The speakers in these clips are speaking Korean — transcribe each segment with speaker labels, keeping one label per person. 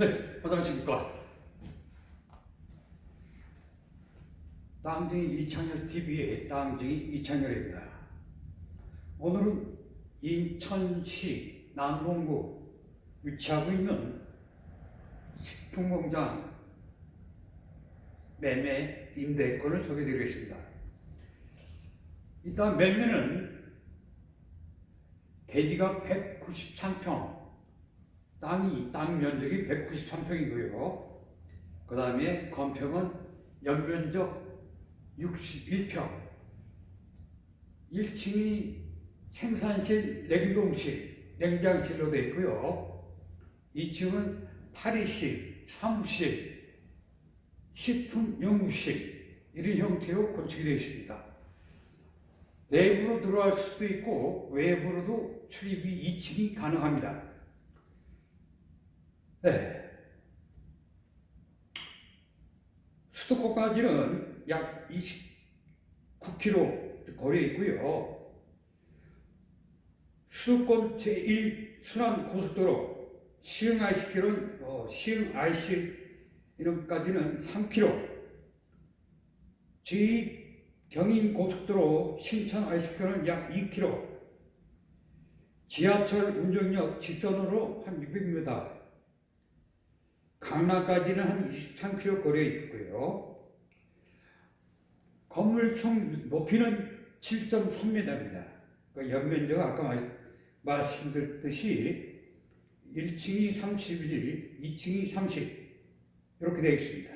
Speaker 1: 네, 안녕하십니까. 땅쟁이 이창열 TV의 땅쟁이 이창열입니다. 오늘은 인천시 남동구 위치하고 있는 식품공장 매매 임대권을 소개드리겠습니다. 일단 매매는 대지가 193평, 땅이 땅 면적이 193평이고요. 그 다음에 건평은 연면적 61평. 1층이 생산실, 냉동실, 냉장실로 되어 있고요. 2층은 탈의실, 사무실, 식품 연구실 이런 형태로 건축이 되어 있습니다. 내부로 들어갈 수도 있고 외부로도 출입이 2층이 가능합니다. 네. 수도권까지는 약 29km 거리에 있고요. 수도권 제1 순환 고속도로 시흥 IC길은 어, 시흥 IC 이런까지는 3km. 제2 경인 고속도로 신천 IC길은 약 2km. 지하철 운전역 직선으로 한 600m. 강남까지는 한 23km 거리에 있고요. 건물 총 높이는 7.3m입니다. 그 연면적 아까 말- 말씀드렸듯이 1층이 31, 2층이 30 이렇게 되어 있습니다.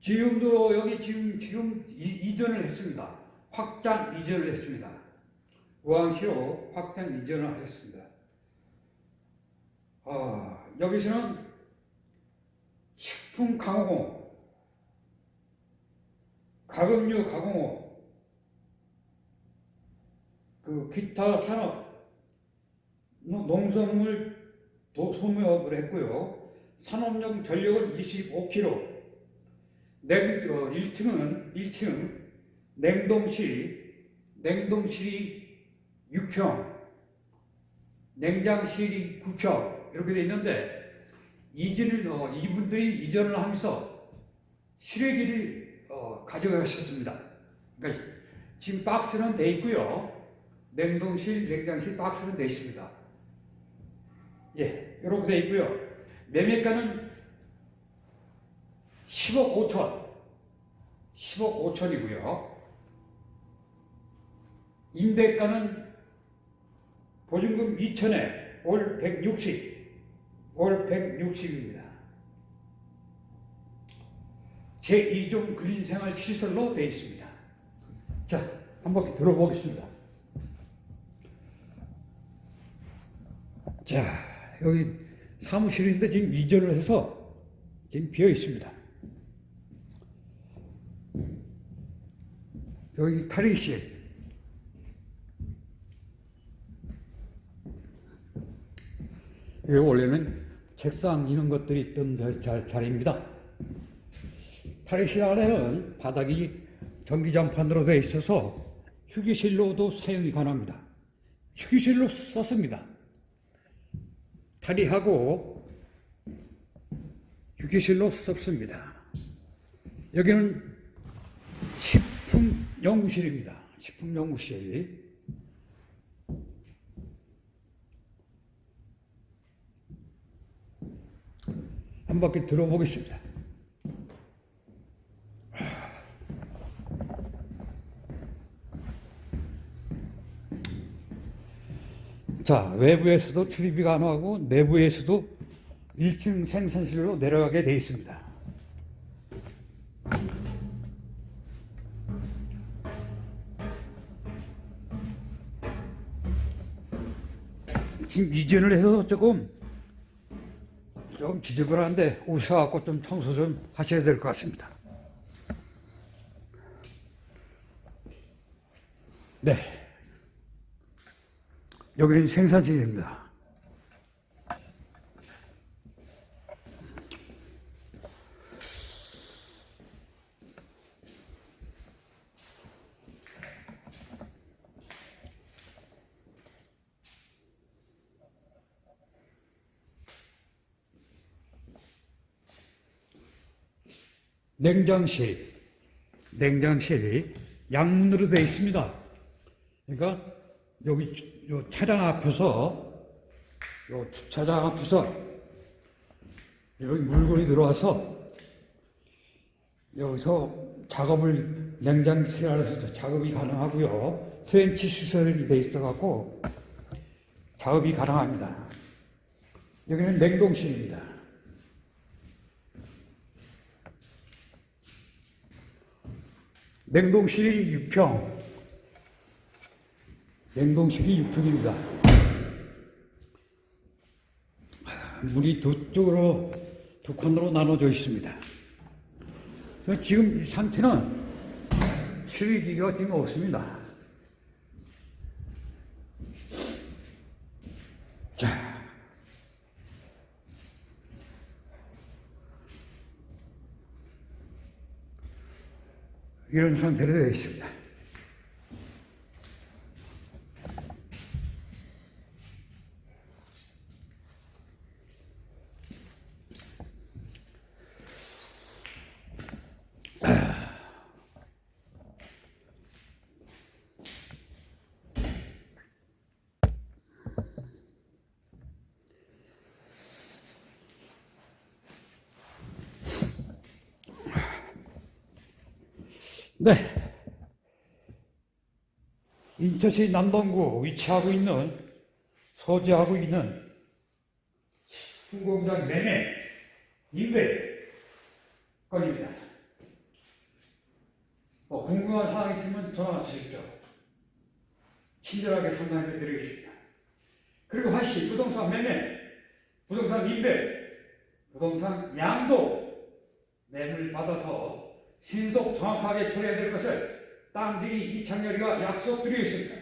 Speaker 1: 지금도 여기 지금 지금 이- 이전을 했습니다. 확장 이전을 했습니다. 우왕시로 확장 이전을 하셨습니다. 아, 여기서는 식품 가공업, 가금류 가공업, 그 기타 산업, 노- 농산물 도소매업을 했고요. 산업용 전력을 25kg, 냉, 어, 1층은 1층 냉동실, 냉동실이 6평, 냉장실이 9평 이렇게 돼 있는데 이전을 어, 이분들이 이전을 하면서 실외기를 어, 가져가셨습니다. 그러니까 지금 박스는 돼 있고요. 냉동실, 냉장실 박스는 돼 있습니다. 예, 이렇게 돼 있고요. 매매가는 10억 5천, 10억 5천이고요. 임대가는 보증금 2천에 올 160, 올 160입니다. 제2종 근린생활 시설로 되어 있습니다. 자, 한번 들어보겠습니다. 자, 여기 사무실인데 지금 이전을 해서 지금 비어 있습니다. 여기 탈의실. 여기 원래는 책상 이런 것들이 있던 자리입니다. 탈의실 안에는 바닥이 전기장판으로 되어 있어서 휴게실로도 사용이 가능합니다. 휴게실로 썼습니다. 탈의하고 휴게실로 썼습니다. 여기는 식품 연구실입니다. 식품 연구실. 한 바퀴 들어보겠습니다. 자, 외부에서도 출입이 가능하고 내부에서도 1층 생산실로 내려가게 되어 있습니다. 지금 이전을 해서 조금 좀 지저분한데 오셔갖고 좀 청소 좀 하셔야 될 것 같습니다. 네. 여기는 생산실입니다. 냉장실, 냉장실이 양문으로 되어 있습니다. 그러니까 여기 주- 요 차량 앞에서 요 주차장 앞에서 여기 물건이 들어와서 여기서 작업을 냉장실 안에서 작업이 가능하고요. 트렌치 시설이 돼 있어 갖고 작업이 가능합니다. 여기는 냉동실입니다. 냉동실이 6평, 냉동실이 6평입니다. 문이 두 쪽으로, 두 칸으로 나눠져 있습니다. 지금 이 상태는 수리기가 지금 없습니다. 이런 상태로 되어 있습니다. 네. 인천시 남동구 위치하고 있는 소재하고 있는 식품공장 매매 임대 건입니다. 뭐 궁금한 사항 있으면 전화 주십시오. 친절하게 상담해 드리겠습니다. 그리고 화시 부동산 매매, 부동산 임대, 부동산 양도 매물 받아서 신속 정확하게 처리해야 될 것을 땅들이 이창렬이가 약속드리겠습니다.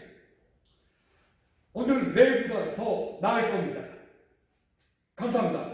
Speaker 1: 오늘 내일보다 더 나을 겁니다. 감사합니다.